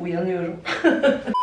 Uyanıyorum.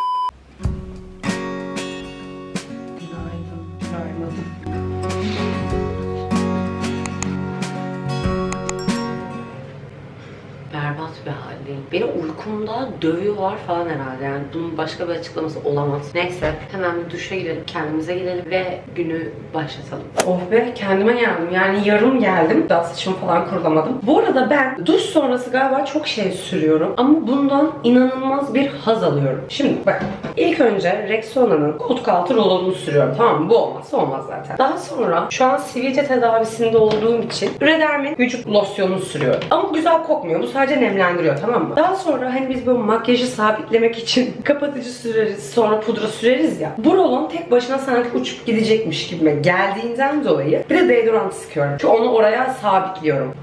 Beni uykumda dövüyorlar falan herhalde yani bunun başka bir açıklaması olamaz. Neyse hemen bir duşa girelim, kendimize gidelim ve günü başlatalım. Oh be kendime geldim yani yarım geldim. Daha saçımı falan kurulamadım. Bu arada ben duş sonrası galiba çok şey sürüyorum ama bundan inanılmaz bir haz alıyorum. Şimdi bak ilk önce Rexona'nın koltuk altı rolonunu sürüyorum tamam mı? Bu olmazsa olmaz zaten. Daha sonra şu an sivilce tedavisinde olduğum için Redermin vücut losyonunu sürüyorum. Ama güzel kokmuyor. Bu sadece nemlendiriyor tamam mı? Daha sonra hani biz böyle makyajı sabitlemek için kapatıcı süreriz sonra pudra süreriz ya. Bu rolon tek başına sanki uçup gidecekmiş gibime geldiğinden dolayı bir de deodorant sıkıyorum. Çünkü onu oraya sabitliyorum.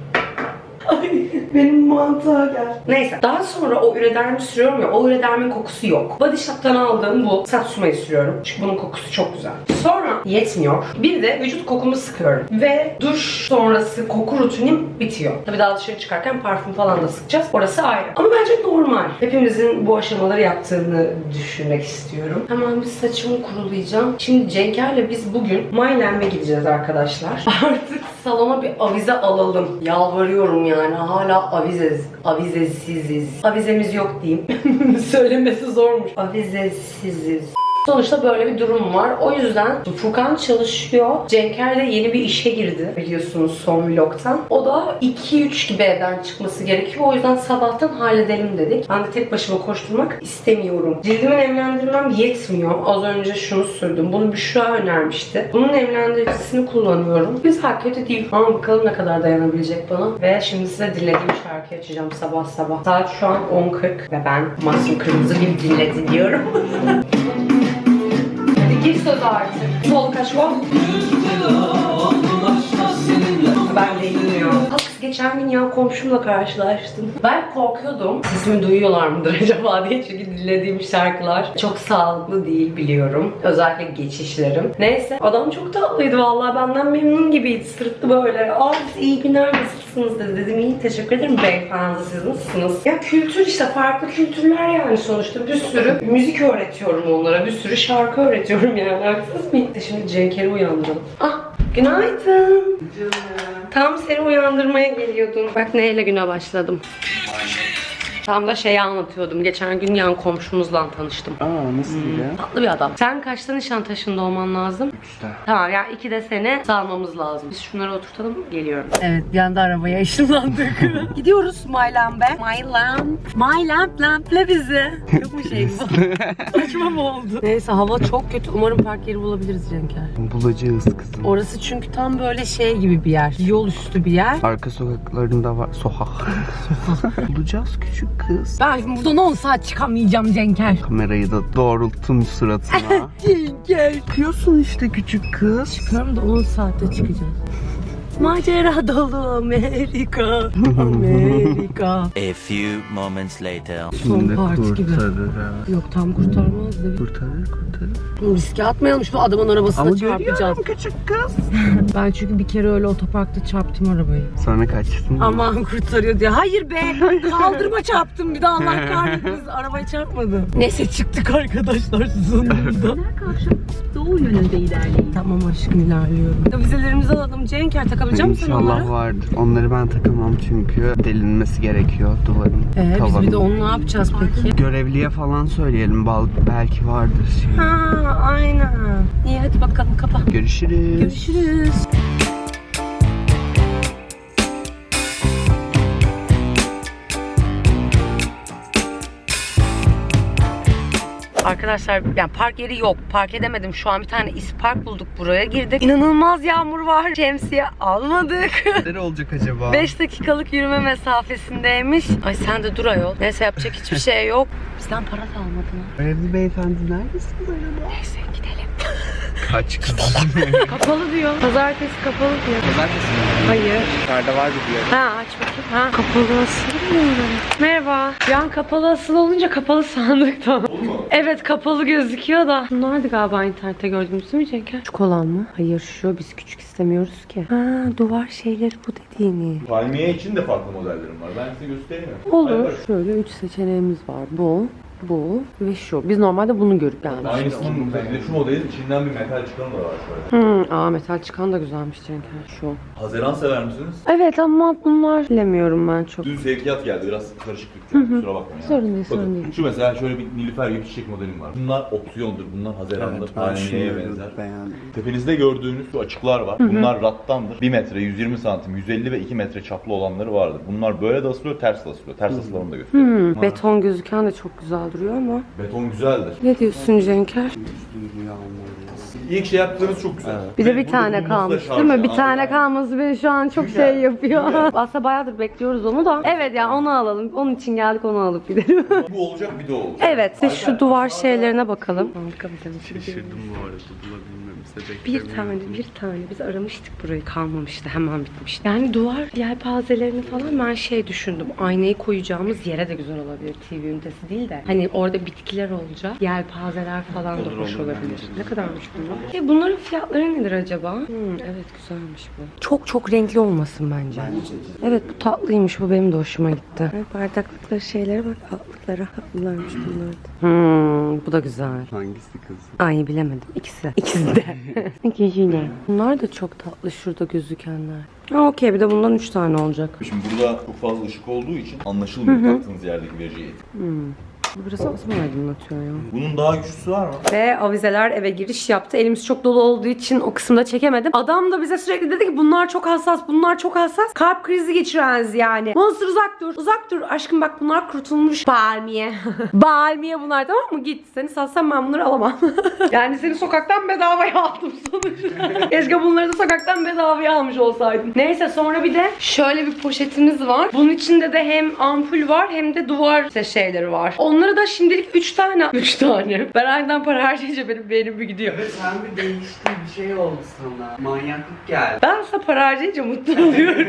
Ay benim mantığa gel. Neyse daha sonra o üredermi sürüyorum ya o üredermin kokusu yok. Body Shop'tan aldığım bu Satsuma'yı sürüyorum. Çünkü bunun kokusu çok güzel. Sonra yetmiyor. Bir de vücut kokumu sıkıyorum. Ve duş sonrası koku rutinim bitiyor. Tabii daha dışarı çıkarken parfüm falan da sıkacağız. Orası ayrı. Ama bence normal. Hepimizin bu aşamaları yaptığını düşünmek istiyorum. Hemen bir saçımı kurulayacağım. Şimdi Cenker'le biz bugün Myland'e gideceğiz arkadaşlar. Artık salona bir avize alalım. Yalvarıyorum yani. Hala avizez, avizesiziz. Avizemiz yok diyeyim. Söylemesi zormuş. Avizesiziz. Sonuçta böyle bir durum var. O yüzden Furkan çalışıyor. Cenker de yeni bir işe girdi biliyorsunuz son vlogtan. O da 2-3 gibi evden çıkması gerekiyor. O yüzden sabahtan halledelim dedik. Ben de tek başıma koşturmak istemiyorum. Cildimi nemlendirmem yetmiyor. Az önce şunu sürdüm. Bunu Büşra önermişti. Bunun nemlendiricisini kullanıyorum. Güzel kötü değil. Ama bakalım ne kadar dayanabilecek bana. Ve şimdi size dinlediğim şarkıyı açacağım sabah sabah. Saat şu an 10.40 ve ben Masum Kırmızı gibi dinle dinliyorum. Gir sözü artık. Sol kaç gol. Ben de bilmiyorum. Geçen gün yan komşumla karşılaştım. Ben korkuyordum. Sesimi duyuyorlar mıdır acaba diye çünkü dinlediğim şarkılar çok sağlıklı değil biliyorum. Özellikle geçişlerim. Neyse adam çok tatlıydı vallahi benden memnun gibiydi. Sırıttı böyle. Siz iyi günler nasılsınız dedi. Dedim iyi teşekkür ederim beyefendi siz nasılsınız? Ya kültür işte farklı kültürler yani sonuçta bir sürü müzik öğretiyorum onlara. Bir sürü şarkı öğretiyorum yani. Haksız mıyım? Şimdi Cenk'eri uyandıralım. Ah günaydın. Tam seni uyandırmaya geliyordum. Bak neyle güne başladım. Tam da şeyi anlatıyordum. Geçen gün yan komşumuzla tanıştım. Aa nasıl ya? Tatlı bir adam. Sen kaçta Nişantaşı'nda olman lazım? Üçte. Tamam yani iki de seni salmamız lazım. Biz şunları oturtalım geliyorum. Evet bir anda arabaya ışınlandık. Gidiyoruz My Lamp'e. My Lamp. My Lamp lample bizi. Çok mu şey bu? Saçma mı oldu? Neyse hava çok kötü. Umarım park yeri bulabiliriz Cenker. Bulacağız kızım. Orası çünkü tam böyle şey gibi bir yer. Yol üstü bir yer. Arka sokaklarında var. Sokak. Bulacağız küçük kız. Ben buradan 10 saat çıkamayacağım Cenker. Kamerayı da doğrulttum suratına. Cenker. Çıkıyorsun işte küçük kız. Çıkıyorum da 10 saatte çıkacağız. Macera dolu Amerika. Amerika. A few moments later. Son parti gibi. kurtarır. Yok tam kurtarmaz mi? Kurtarır kurtarır. Riske atmayalım şu adamın arabasına Ama çarpacağız. küçük kız. Ben çünkü bir kere öyle otoparkta çarptım arabayı. Sonra kaçtın. Aman kurtarıyor diye. Hayır be kaldırıma çarptım bir de Allah kahretmesin arabaya çarpmadım. Neyse çıktık arkadaşlar sonunda. karşı doğu yönünde ilerleyin. tamam aşkım ilerliyorum. Vizelerimizi alalım Cenker takabilecek misin onları? İnşallah vardır. Onları ben takamam çünkü delinmesi gerekiyor duvarın. Ee, biz bir de onu ne yapacağız peki? Görevliye falan söyleyelim. Belki vardır şey. Ha aynen. İyi hadi bakalım kapa. Görüşürüz. Görüşürüz. Arkadaşlar yani park yeri yok. Park edemedim. Şu an bir tane ispark bulduk. Buraya girdik. İnanılmaz yağmur var. Şemsiye almadık. Neler olacak acaba? 5 dakikalık yürüme mesafesindeymiş. Ay sen de dur ayol. Neyse yapacak hiçbir şey yok. Bizden para da almadın ha. Evli beyefendi neredesiniz acaba? Neyse gidelim. Kaç kız? Kapalı diyor. Pazartesi kapalı diyor. Pazartesi mi? Hayır. Yukarıda var bir yer. Ha aç bakayım. Ha kapalı asılı Merhaba. Yan kapalı asılı olunca kapalı sandık da. Evet kapalı gözüküyor da. Bunlardı galiba internette gördüğümüz değil mi Cenker? Küçük olan mı? Hayır şu biz küçük istemiyoruz ki. Ha duvar şeyleri bu dediğini. Palmiye için de farklı modellerim var. Ben size göstereyim mi? Olur. Hayır. Şöyle üç seçeneğimiz var. Bu, Bu ve şu. Biz normalde bunu görüp gelmiştik. Aynısının bir de şu modelin içinden bir metal çıkanı da var şöyle. Hmm, aa metal çıkan da güzelmiş Cenker. Şu. Haziran sever misiniz? Evet ama bunlar bilemiyorum ben çok. Dün sevkiyat geldi biraz karışıklık geldi kusura bakmayın. ya. Sorun değil, Bakın, sorun değil. Şu mesela şöyle bir nilüfer gibi çiçek modelim var. Bunlar opsiyondur. Bunlar Haziran'da Evet ben palmiyeye benzer. beğendim. Tepenizde gördüğünüz şu açıklar var. Bunlar rattandır. 1 metre, 120 santim, 150 ve 2 metre çaplı olanları vardır. Bunlar böyle de asılıyor, ters de asılıyor. Ters asılarını da göstereyim. Hmm, beton gözüken de çok güzel duruyor ama. Beton güzeldir. Ne diyorsun Cenker? Duyguyu almalıyız. İlk şey yaptığınız çok güzel. Bir de bir tane kalmış değil mi? Bir tane kalması beni şu an çok Güzel. şey yapıyor. Güzel. Aslında bayağıdır bekliyoruz onu da. Evet ya onu alalım. Onun için geldik onu alıp gidelim. Bu olacak bir de olacak. evet işte şu duvar şeylerine bakalım. Şaşırdım bu arada bulabilmemize. Bir tane, bir tane. Biz aramıştık burayı kalmamıştı. Hemen bitmişti. Yani duvar yelpazelerini falan ben şey düşündüm. Aynayı koyacağımız yere de güzel olabilir. TV ünitesi değil de. Hani orada bitkiler olacak. Yelpazeler falan da hoş olabilir. Ne kadarmış bunlar? E bunların fiyatları nedir acaba? Hmm, evet güzelmiş bu. Çok çok renkli olmasın bence. Evet bu tatlıymış. Bu benim de hoşuma gitti. Evet, bardaklıkları şeylere bak. Altlıklara. Tatlılarmış bunlar da. Hmm, bu da güzel. Hangisi kız? Ay bilemedim. İkisi. İkisi de. İkisi de. Bunlar da çok tatlı şurada gözükenler. Ha, Okey bir de bundan üç tane olacak. Şimdi burada çok fazla ışık olduğu için anlaşılmıyor taktığınız yerdeki vericiyi. Bu biraz az mı aydınlatıyor ya? Bunun daha güçlüsü var mı? Ve avizeler eve giriş yaptı. Elimiz çok dolu olduğu için o kısımda çekemedim. Adam da bize sürekli dedi ki bunlar çok hassas, bunlar çok hassas. Kalp krizi geçireniz yani. Monster uzak dur, uzak dur. Aşkım bak bunlar kurtulmuş. Balmiye. Balmiye bunlar tamam mı? Git. Seni satsam ben bunları alamam. yani seni sokaktan bedavaya aldım sonuçta. Keşke bunları da sokaktan bedavaya almış olsaydım. Neyse sonra bir de şöyle bir poşetimiz var. Bunun içinde de hem ampul var hem de duvar işte şeyleri var. Onları da şimdilik 3 tane. 3 tane. Ben aydan para harcayınca benim beynim bir gidiyor. Evet sen bir değişti bir şey oldu sana. Manyaklık geldi. Ben ise para harcayınca mutlu oluyorum.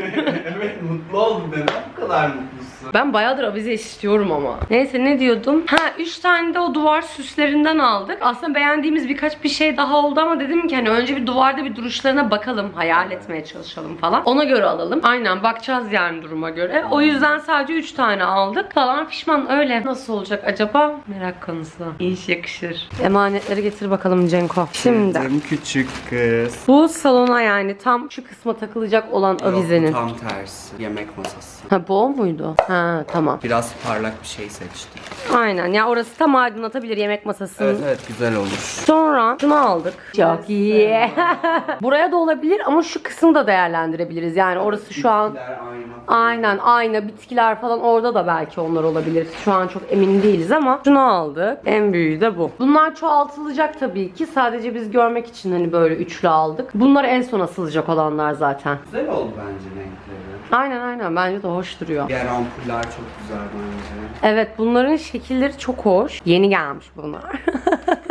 evet mutlu oldum neden bu kadar mutlusun? Ben bayağıdır avize istiyorum ama. Neyse ne diyordum? Ha 3 tane de o duvar süslerinden aldık. Aslında beğendiğimiz birkaç bir şey daha oldu ama dedim ki hani önce bir duvarda bir duruşlarına bakalım. Hayal etmeye çalışalım falan. Ona göre alalım. Aynen bakacağız yani duruma göre. O yüzden sadece 3 tane aldık. Falan pişman öyle. Nasıl olacak acaba? Merak konusu. İş yakışır. Emanetleri getir bakalım Cenko. Şimdi. Kızım küçük kız. Bu salona yani tam şu kısma takılacak olan avizenin. Yok, tam tersi. Yemek masası. Ha bu o muydu? Ha tamam. Biraz parlak bir şey seçtik. Aynen ya orası tam aydınlatabilir yemek masasını. Evet evet güzel olur. Sonra şunu aldık. Çok iyi. Buraya da olabilir ama şu kısmı da değerlendirebiliriz. Yani orası şu an Bitkiler, ayna. aynen ayna bitkiler falan orada da belki onlar olabilir. Şu an çok emin değiliz ama şunu aldık. En büyüğü de bu. Bunlar çoğaltılacak tabii ki. Sadece biz görmek için hani böyle üçlü aldık. Bunlar en son asılacak olanlar zaten. Güzel oldu bence renkleri. Aynen aynen bence de hoş duruyor. Diğer ampuller çok güzel bence. Evet bunların şekilleri çok hoş. Yeni gelmiş bunlar.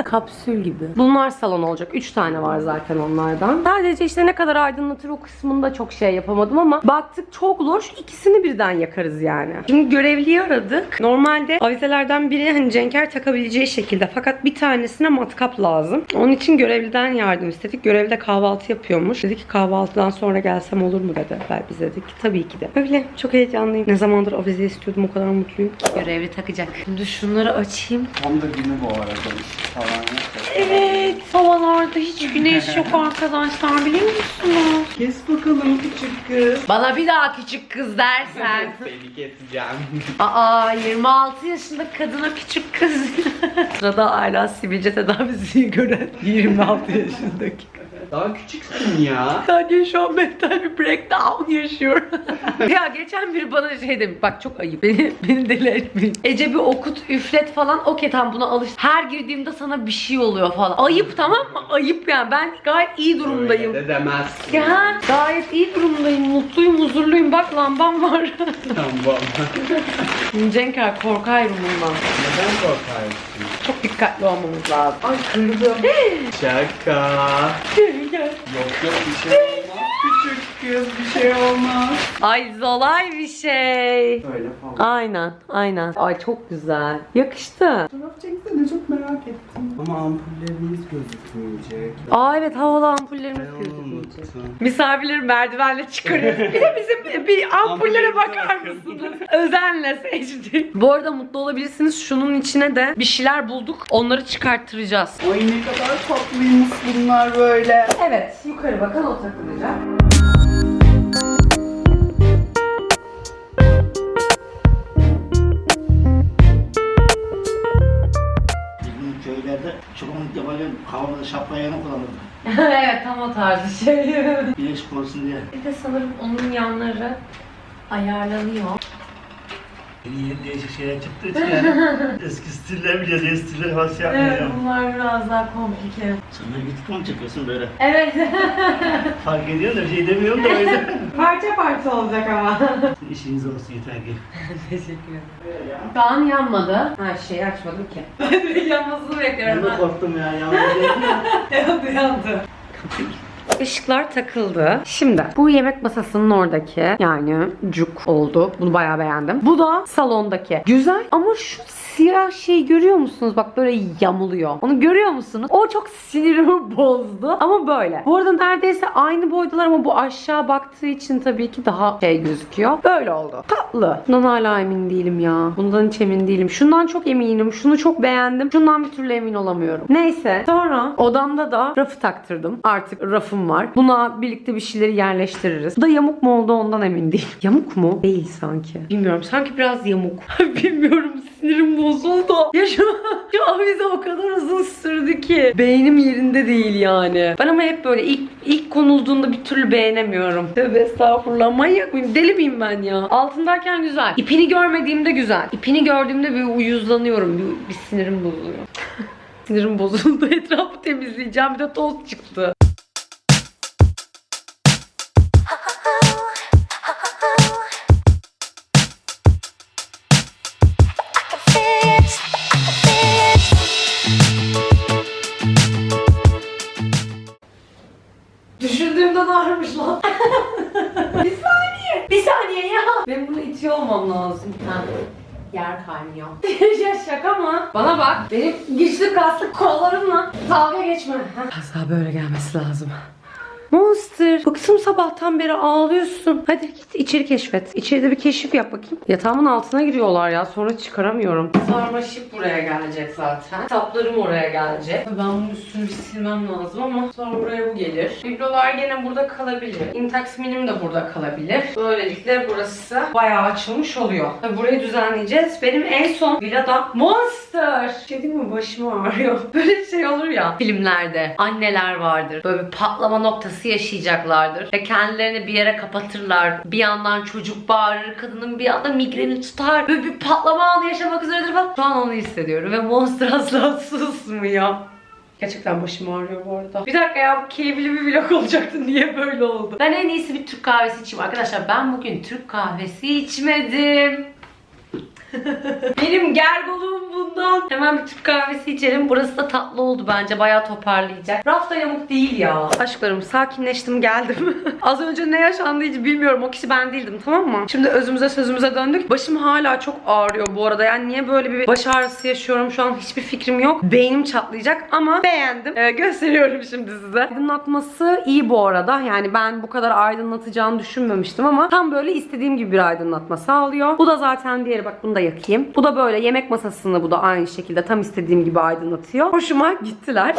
Kapsül gibi. Bunlar salon olacak. 3 tane var zaten onlardan. Sadece işte ne kadar aydınlatır o kısmında çok şey yapamadım ama baktık çok loş. ikisini birden yakarız yani. Şimdi görevliyi aradık. Normalde avizelerden biri hani Cenker takabileceği şekilde fakat bir tanesine matkap lazım. Onun için görevliden yardım istedik. Görevli de kahvaltı yapıyormuş. Dedi ki kahvaltıdan sonra gelsem olur mu dedi. Ben biz dedik ki tabii ki de. Öyle çok heyecanlıyım. Ne zamandır avize istiyordum o kadar mutluyum ki. Görevli takacak. Şimdi şunları açayım. Tam da günü bu arada yok. Evet, havalarda hiç güneş yok arkadaşlar biliyor musunuz? Kes bakalım küçük kız. Bana bir daha küçük kız dersen. Seni keseceğim. Aa 26 yaşında kadına küçük kız. Sırada hala sivilce tedavisi gören 26 yaşındaki. Daha küçüksün ya. Sadece şu an mental bir breakdown yaşıyor. ya geçen biri bana şey demiş. Bak çok ayıp. Beni, beni deli etmeyin. Ece bir okut, üflet falan. Okey tamam buna alış. Her girdiğimde sana bir şey oluyor falan. Ayıp tamam mı? Ayıp yani. Ben gayet iyi durumdayım. Öyle de demezsin. Ya gayet iyi durumdayım, mutluyum, huzurluyum. Bak lambam var. Tamam. Cenker korkarım bundan. Neden korkarsın? Çok dikkatli olmamız lazım. Ay kırdım. Şaka. Yok yok bir şey küçük Göz bir şey olmaz. Ay zolay bir şey. Böyle falan. Aynen, aynen. Ay çok güzel. Yakıştı. Fotoğraf çeksene çok merak ettim. Ama ampullerimiz gözükmeyecek. Aa evet havalı ampullerimiz Ben gözükmeyecek. unuttum. Misafirleri merdivenle çıkarıyoruz. Bir de bizim bir ampullere bakar mısınız? Özenle seçtik. Bu arada mutlu olabilirsiniz. Şunun içine de bir şeyler bulduk. Onları çıkarttıracağız. Ay ne kadar tatlıymış bunlar böyle. Evet, yukarı bakan o takılacak. Bizim köylerde çobanlık yaparken havamızda şapka yanı kullanırdı. evet, tam o tarzı şey. Güneş korusun diye. bir de sanırım onun yanları ayarlanıyor. Yeni yeni değişik şeyler çıktı için yani. Eski stiller biliyoruz, yeni stiller var şey yapmıyor. bunlar biraz daha komplike. Sen de gittik mi çekiyorsun böyle? Evet, Fark ediyorum da bir şey demiyorum da yüzden. parça parça olacak ama. İşiniz olsun yeter ki. Teşekkür ederim. An yanmadı. Ha şeyi açmadım ki. Yanmasını Ben bekliyorum de korktum ya, yalnız değilim ya. Yandı yandı. Işıklar takıldı. Şimdi bu yemek masasının oradaki yani cuk oldu. Bunu bayağı beğendim. Bu da salondaki. Güzel ama şu siyah şey görüyor musunuz? Bak böyle yamuluyor. Onu görüyor musunuz? O çok sinirimi bozdu. Ama böyle. Bu arada neredeyse aynı boydalar ama bu aşağı baktığı için tabii ki daha şey gözüküyor. Böyle oldu. Tatlı. Bundan hala emin değilim ya. Bundan hiç emin değilim. Şundan çok eminim. Şunu çok beğendim. Şundan bir türlü emin olamıyorum. Neyse. Sonra odamda da rafı taktırdım. Artık rafım var. Buna birlikte bir şeyleri yerleştiririz. Bu da yamuk mu oldu ondan emin değilim. Yamuk mu? Değil sanki. Bilmiyorum. Sanki biraz yamuk. Bilmiyorum. Sinirim bozuldu. Ya şu, şu avize o kadar uzun sürdü ki. Beynim yerinde değil yani. Ben ama hep böyle ilk ilk konulduğunda bir türlü beğenemiyorum. Tövbe estağfurullah. Manyak mıyım? Deli miyim ben ya? Altındayken güzel. İpini görmediğimde güzel. İpini gördüğümde bir uyuzlanıyorum. Bir, bir sinirim bozuluyor. Sinirim bozuldu. Etrafı temizleyeceğim. Bir de toz çıktı. Bana bak. Benim güçlü kaslı kollarımla dalga geçme. Daha böyle gelmesi lazım. Monster. Bıktım sabahtan beri ağlıyorsun. Hadi git içeri keşfet. İçeride bir keşif yap bakayım. Yatağımın altına giriyorlar ya. Sonra çıkaramıyorum. Sarmaşık buraya gelecek zaten. Kitaplarım oraya gelecek. Ben bunun üstünü bir silmem lazım ama sonra buraya bu gelir. Biblolar gene burada kalabilir. Intex minim de burada kalabilir. Böylelikle burası bayağı açılmış oluyor. Tabii burayı düzenleyeceğiz. Benim en son villada Monster. Şey değil mi? Başım ağrıyor. Böyle şey olur ya filmlerde. Anneler vardır. Böyle bir patlama noktası yaşayacaklardır. Ve kendilerini bir yere kapatırlar. Bir yandan çocuk bağırır. Kadının bir yanda migreni tutar. Böyle bir patlama anı yaşamak üzeredir falan. Şu an onu hissediyorum. Ve Monster asla susmuyor. Gerçekten başım ağrıyor bu arada. Bir dakika ya bu keyifli bir vlog olacaktı. Niye böyle oldu? Ben en iyisi bir Türk kahvesi içeyim. Arkadaşlar ben bugün Türk kahvesi içmedim. Benim gergoluğum bundan. Hemen bir Türk kahvesi içelim. Burası da tatlı oldu bence. Bayağı toparlayacak. Rafta yamuk değil ya. Aşklarım sakinleştim geldim. Az önce ne yaşandı hiç bilmiyorum. O kişi ben değildim tamam mı? Şimdi özümüze sözümüze döndük. Başım hala çok ağrıyor bu arada. Yani niye böyle bir baş ağrısı yaşıyorum şu an hiçbir fikrim yok. Beynim çatlayacak ama beğendim. Ee, gösteriyorum şimdi size. Aydınlatması iyi bu arada. Yani ben bu kadar aydınlatacağını düşünmemiştim ama tam böyle istediğim gibi bir aydınlatma sağlıyor. Bu da zaten diğeri bak bunu da yakayım. Bu da böyle yemek masasını bu da aynı şekilde tam istediğim gibi aydınlatıyor. Hoşuma gittiler.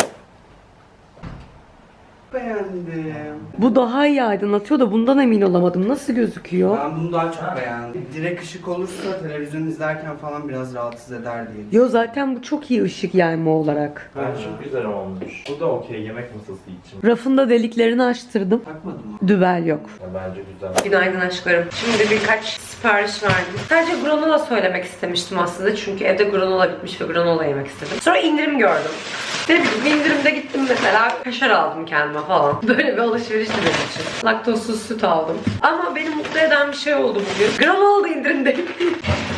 Beğendim. Bu daha iyi aydınlatıyor da bundan emin olamadım. Nasıl gözüküyor? Ben bunu daha çok beğendim. Direkt ışık olursa televizyon izlerken falan biraz rahatsız eder diye. Yo zaten bu çok iyi ışık yayma olarak. Ben çok güzel olmuş. Bu da okey yemek masası için. Rafında deliklerini açtırdım. Takmadın mı? Dübel yok. Ya bence güzel. Günaydın aşklarım. Şimdi birkaç sipariş verdim. Sadece granola söylemek istemiştim aslında. Çünkü evde granola bitmiş ve granola yemek istedim. Sonra indirim gördüm. Ne bileyim indirimde gittim mesela kaşar aldım kendime falan. Böyle bir alışveriş benim için. Laktozsuz süt aldım. Ama beni mutlu eden bir şey oldu bugün. Granola da indirimdeyim.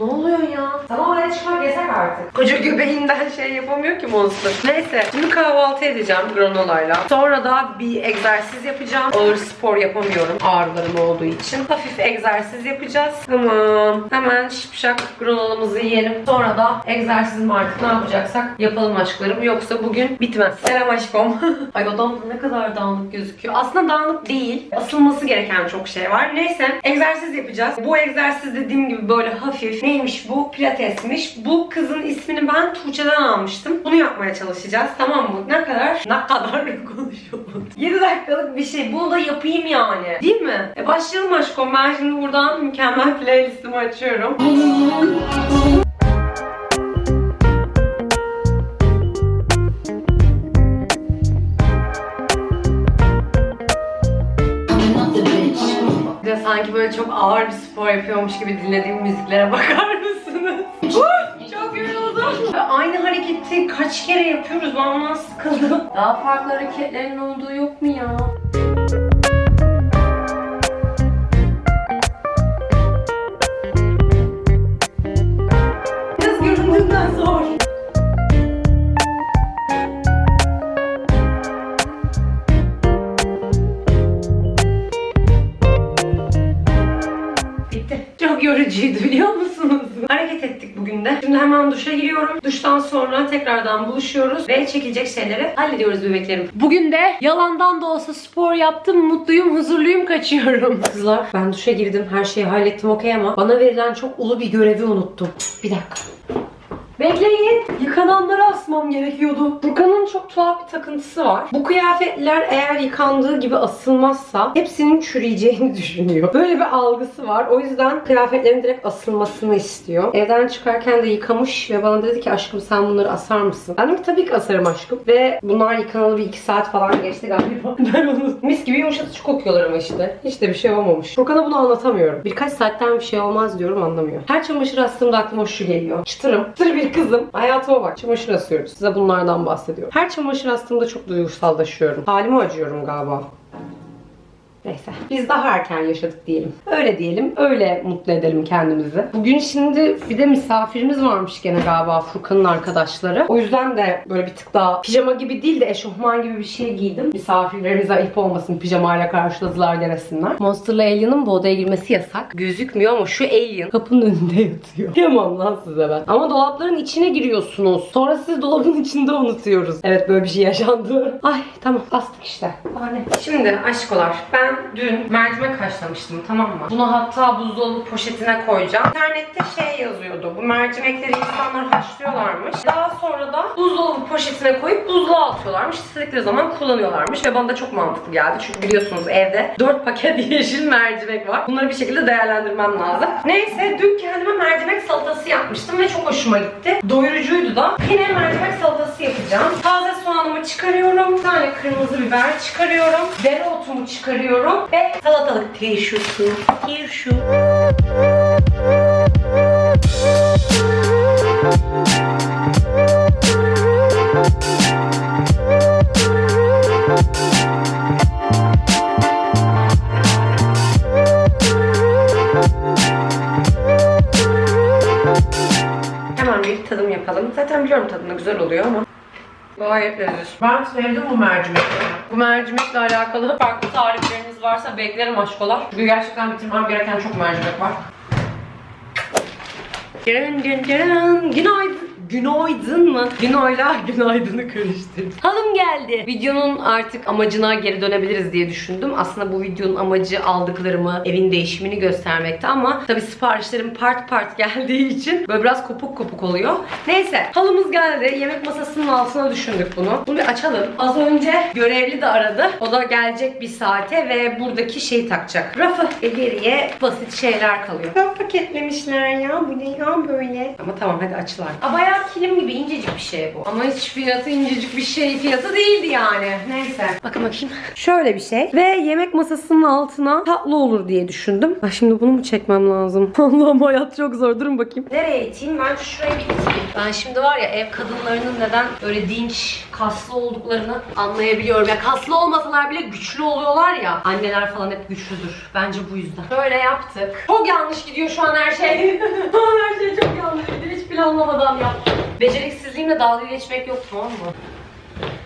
Ne oluyor ya? Oraya çıkmak yasak artık. Koca göbeğinden şey yapamıyor ki Monster. Neyse şimdi kahvaltı edeceğim granolayla. Sonra da bir egzersiz yapacağım. Ağır spor yapamıyorum ağrılarım olduğu için. Hafif egzersiz yapacağız. Tamam. Hemen şipşak granolamızı yiyelim. Sonra da egzersizimi artık ne yapacaksak yapalım aşklarım. Yoksa bugün bitmez. Selam aşkım. Ay odam da ne kadar dağınık gözüküyor. Aslında dağınık değil. Asılması gereken çok şey var. Neyse egzersiz yapacağız. Bu egzersiz dediğim gibi böyle hafif. Neymiş bu? Pilatesmiş. Bu kızın ismini ben Tuğçe'den almıştım. Bunu yapmaya çalışacağız. Tamam mı? Ne kadar? Ne kadar konuşuyorum. 7 dakikalık bir şey. Bunu da yapayım yani. Değil mi? E başlayalım aşkım. Ben şimdi buradan mükemmel playlistimi açıyorum. Sanki böyle çok ağır bir spor yapıyormuş gibi dinlediğim müziklere bakar mısınız? Çok yoruldum. Aynı hareketi kaç kere yapıyoruz ben ondan sıkıldım. Daha farklı hareketlerin olduğu yok mu ya? Yorucuydu biliyor musunuz? Hareket ettik bugün de. Şimdi hemen duşa giriyorum. Duştan sonra tekrardan buluşuyoruz ve çekilecek şeyleri hallediyoruz bebeklerim. Bugün de yalandan da olsa spor yaptım. Mutluyum, huzurluyum, kaçıyorum. Kızlar ben duşa girdim. Her şeyi hallettim okey ama bana verilen çok ulu bir görevi unuttum. Bir dakika. Bekleyin. Yıkananları asmam gerekiyordu. Furkan'ın çok tuhaf bir takıntısı var. Bu kıyafetler eğer yıkandığı gibi asılmazsa hepsinin çürüyeceğini düşünüyor. Böyle bir algısı var. O yüzden kıyafetlerin direkt asılmasını istiyor. Evden çıkarken de yıkamış ve bana dedi ki aşkım sen bunları asar mısın? Ben ki tabii ki asarım aşkım. Ve bunlar yıkanalı bir iki saat falan geçti galiba. Ben onu mis gibi yumuşatıcı kokuyorlar ama işte. Hiç de bir şey olmamış. Furkan'a bunu anlatamıyorum. Birkaç saatten bir şey olmaz diyorum anlamıyor. Her çamaşır astığımda aklıma şu geliyor. Çıtırım. Çıtır bir kızım. Hayatıma bak. Çamaşır asıyoruz. Size bunlardan bahsediyorum. Her çamaşır astığımda çok duygusallaşıyorum. Halime acıyorum galiba. Neyse. Biz daha erken yaşadık diyelim. Öyle diyelim. Öyle mutlu edelim kendimizi. Bugün şimdi bir de misafirimiz varmış gene galiba Furkan'ın arkadaşları. O yüzden de böyle bir tık daha pijama gibi değil de eşofman gibi bir şey giydim. Misafirlerimize ayıp olmasın pijamayla karşıladılar demesinler. Monster'la Alien'ın bu odaya girmesi yasak. Gözükmüyor ama şu Alien kapının önünde yatıyor. Kıyamam lan size ben. Ama dolapların içine giriyorsunuz. Sonra sizi dolabın içinde unutuyoruz. Evet böyle bir şey yaşandı. Ay tamam astık işte. Bahane. Şimdi aşkolar ben dün mercimek haşlamıştım tamam mı? Bunu hatta buzdolabı poşetine koyacağım. İnternette şey yazıyordu. Bu mercimekleri insanlar haşlıyorlarmış. Daha sonra da buzdolabı poşetine koyup buzluğa atıyorlarmış. İstedikleri zaman kullanıyorlarmış ve bana da çok mantıklı geldi. Çünkü biliyorsunuz evde 4 paket yeşil mercimek var. Bunları bir şekilde değerlendirmem lazım. Neyse dün kendime mercimek salatası yapmıştım ve çok hoşuma gitti. Doyurucuydu da. Yine mercimek salatası yapacağım. Taze soğanımı çıkarıyorum. Bir tane kırmızı biber çıkarıyorum. Dereotumu çıkarıyorum. Ve salatalık turşusu. Turşu. Hemen bir tadım yapalım. Zaten biliyorum tadını güzel oluyor ama. Gayet lezzetli. Ben sevdim bu mercimekleri. Bu mercimekle alakalı farklı varsa beklerim aşkolar. Çünkü gerçekten bitirmem gereken çok mercimek var. Günaydın. Günaydın mı? Günoyla günaydını karıştırdım. Hanım geldi. Videonun artık amacına geri dönebiliriz diye düşündüm. Aslında bu videonun amacı aldıklarımı, evin değişimini göstermekti ama tabi siparişlerim part part geldiği için böyle biraz kopuk kopuk oluyor. Neyse halımız geldi. Yemek masasının altına düşündük bunu. Bunu bir açalım. Az önce görevli de aradı. O da gelecek bir saate ve buradaki şeyi takacak. Rafı ve geriye basit şeyler kalıyor. Çok paketlemişler ya. Bu ne ya böyle? Ama tamam hadi açılar. Aa, bayağı kilim gibi incecik bir şey bu. Ama hiç fiyatı incecik bir şey fiyatı değildi yani. Neyse. Bakın bakayım. Şöyle bir şey. Ve yemek masasının altına tatlı olur diye düşündüm. Ay şimdi bunu mu çekmem lazım? Allah'ım hayat çok zor. Durun bakayım. Nereye iteyim? Ben şuraya bir iteyim. Ben şimdi var ya ev kadınlarının neden böyle dinç, kaslı olduklarını anlayabiliyorum. Ya kaslı olmasalar bile güçlü oluyorlar ya. Anneler falan hep güçlüdür. Bence bu yüzden. Böyle yaptık. Çok yanlış gidiyor şu an her şey. Her şey anlamadan yaptım. Beceriksizliğimle dalga geçmek yok tamam mı?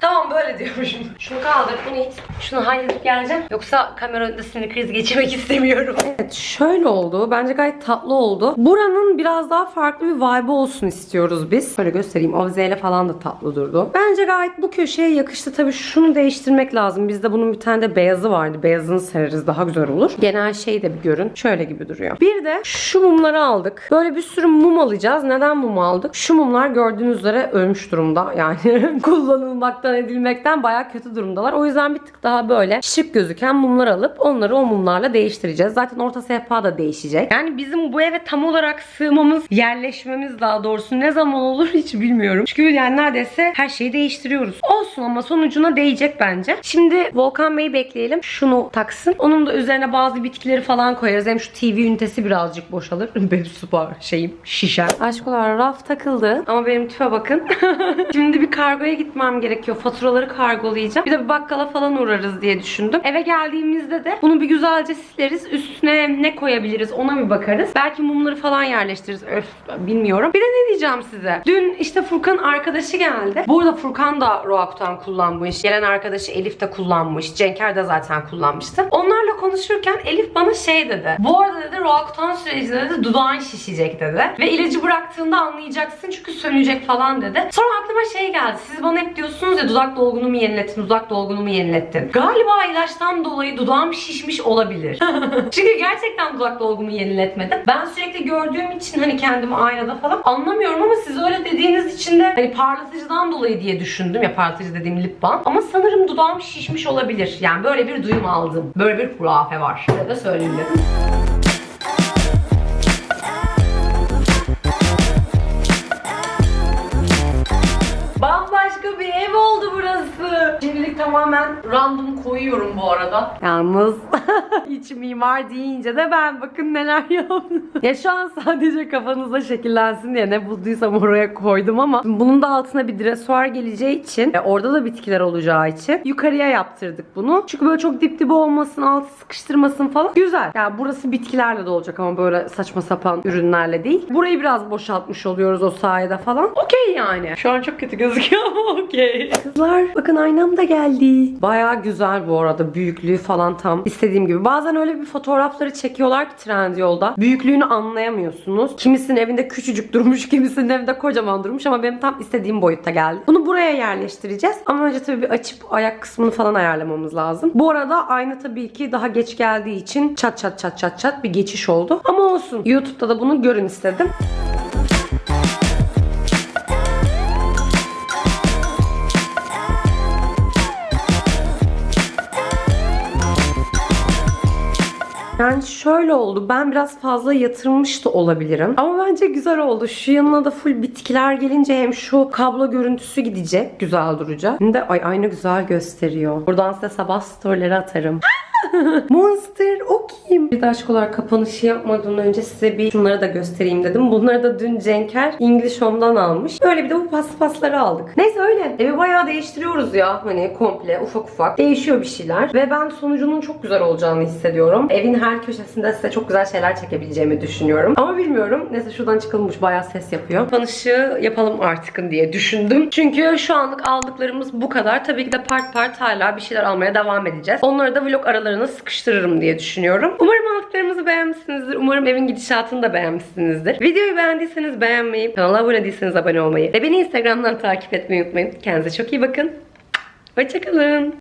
Tamam böyle diyormuşum. Şunu kaldır, bunu it. Şunu halledip geleceğim. Yoksa kamera önünde sinir krizi geçirmek istemiyorum. Evet şöyle oldu. Bence gayet tatlı oldu. Buranın biraz daha farklı bir vibe olsun istiyoruz biz. Şöyle göstereyim. Avizeyle falan da tatlı durdu. Bence gayet bu köşeye yakıştı. Tabii şunu değiştirmek lazım. Bizde bunun bir tane de beyazı vardı. Beyazını sereriz daha güzel olur. Genel şey de bir görün. Şöyle gibi duruyor. Bir de şu mumları aldık. Böyle bir sürü mum alacağız. Neden mum aldık? Şu mumlar gördüğünüz üzere ölmüş durumda. Yani kullanılmaktan edilmekten baya kötü durumdalar. O yüzden bir tık daha böyle şık gözüken mumlar alıp onları o mumlarla değiştireceğiz. Zaten orta sehpa da değişecek. Yani bizim bu eve tam olarak sığmamız, yerleşmemiz daha doğrusu ne zaman olur hiç bilmiyorum. Çünkü yani neredeyse her şeyi değiştiriyoruz. Olsun ama sonucuna değecek bence. Şimdi Volkan Bey'i bekleyelim. Şunu taksın. Onun da üzerine bazı bitkileri falan koyarız. Hem şu TV ünitesi birazcık boşalır. Benim süper şeyim şişer. Aşkolar raf takıldı. Ama benim tüfe bakın. Şimdi bir kargoya gitmem gerekiyor. Faturaları kargolayacağım. Bir de bir bakkala falan uğrarız diye düşündüm. Eve geldiğimizde de bunu bir güzelce sileriz. Üstüne ne koyabiliriz ona bir bakarız. Belki mumları falan yerleştiririz. Öf bilmiyorum. Bir de ne diyeceğim size? Dün işte Furkan arkadaşı geldi. Bu arada Furkan da Roak'tan kullanmış. Gelen arkadaşı Elif de kullanmış. Cenker de zaten kullanmıştı. Onlarla konuşurken Elif bana şey dedi. Bu arada dedi Roak'tan sürecinde dedi dudağın şişecek dedi. Ve ilacı bıraktığında anlayacaksın çünkü sönecek falan dedi. Sonra aklıma şey geldi. Siz bana hep diyorsunuz ya dudak dolgunumu yenilettin, dudak dolgunumu yenilettin. Galiba ilaçtan dolayı dudağım şişmiş olabilir. çünkü gerçekten dudak dolgumu yeniletmedim. Ben sürekli gördüğüm için hani kendimi aynada falan anlamıyorum ama siz öyle dediğiniz için de hani parlatıcıdan dolayı diye düşündüm ya parlatıcı dediğim lip balm. Ama sanırım dudağım şişmiş olabilir. Yani böyle bir duyum aldım. Böyle bir hurafe var. Size de söyleyeyim bir ev oldu burası. Şimdilik tamamen random koyuyorum bu arada. Yalnız iç mimar deyince de ben bakın neler yaptım. ya şu an sadece kafanızda şekillensin diye ne bulduysam oraya koydum ama bunun da altına bir dresuar geleceği için orada da bitkiler olacağı için yukarıya yaptırdık bunu. Çünkü böyle çok dip dibe olmasın, altı sıkıştırmasın falan. Güzel. Yani burası bitkilerle de olacak ama böyle saçma sapan ürünlerle değil. Burayı biraz boşaltmış oluyoruz o sayede falan. Okey yani. Şu an çok kötü gözüküyor ama okey. Kızlar bakın aynam da geldi. Baya güzel bu arada. Büyüklüğü falan tam istediğim gibi. Bazen öyle bir fotoğrafları çekiyorlar ki Trendyol'da. Büyüklüğünü anlayamıyorsunuz. Kimisinin evinde küçücük durmuş, kimisinin evinde kocaman durmuş ama benim tam istediğim boyutta geldi. Bunu buraya yerleştireceğiz. Ama önce tabii bir açıp ayak kısmını falan ayarlamamız lazım. Bu arada ayna tabii ki daha geç geldiği için çat çat çat çat çat bir geçiş oldu. Ama olsun. YouTube'da da bunu görün istedim. Yani şöyle oldu. Ben biraz fazla yatırmış da olabilirim. Ama bence güzel oldu. Şu yanına da full bitkiler gelince hem şu kablo görüntüsü gidecek. Güzel duracak. Hem de ay aynı güzel gösteriyor. Buradan size sabah storyleri atarım. Monster o kim? Bir de aşk olarak kapanışı yapmadan önce size bir şunları da göstereyim dedim. Bunları da dün Cenker English Home'dan almış. Böyle bir de bu paspasları aldık. Neyse öyle. Evi bayağı değiştiriyoruz ya. Hani komple ufak ufak. Değişiyor bir şeyler. Ve ben sonucunun çok güzel olacağını hissediyorum. Evin her köşesinde size çok güzel şeyler çekebileceğimi düşünüyorum. Ama bilmiyorum. Neyse şuradan çıkılmış bayağı ses yapıyor. Kapanışı yapalım artık diye düşündüm. Çünkü şu anlık aldıklarımız bu kadar. Tabii ki de part part hala bir şeyler almaya devam edeceğiz. Onları da vlog aralarına sıkıştırırım diye düşünüyorum. Umarım aldıklarımızı beğenmişsinizdir. Umarım evin gidişatını da beğenmişsinizdir. Videoyu beğendiyseniz beğenmeyi, kanala abone değilseniz abone olmayı ve beni Instagram'dan takip etmeyi unutmayın. Kendinize çok iyi bakın. Hoşçakalın.